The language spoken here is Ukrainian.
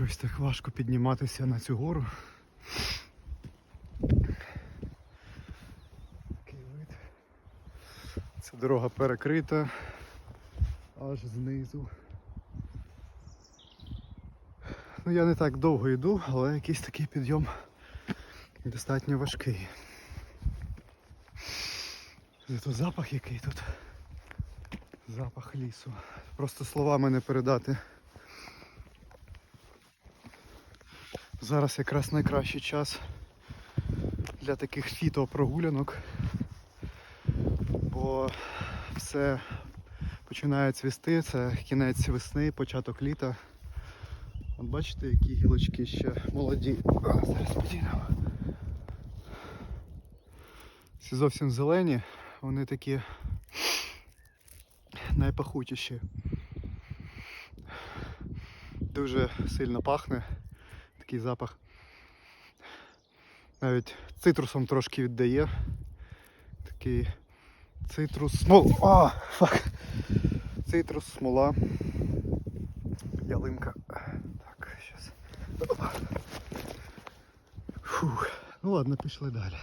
Щось так важко підніматися на цю гору. Такий вид. Ця дорога перекрита аж знизу. Ну я не так довго йду, але якийсь такий підйом достатньо важкий. Зато запах який тут. Запах лісу. Просто словами не передати. Зараз якраз найкращий час для таких фітопрогулянок, бо все починає цвісти, це кінець весни, початок літа. От бачите, які гілочки ще молоді. А, зараз подінемо. Ці зовсім зелені, вони такі найпахутіші. Дуже сильно пахне такий запах. Навіть цитрусом трошки віддає. Такий цитрус смол. А, фак. Цитрус, смола. Ялинка. Так, зараз. Фух. Ну ладно, пішли далі.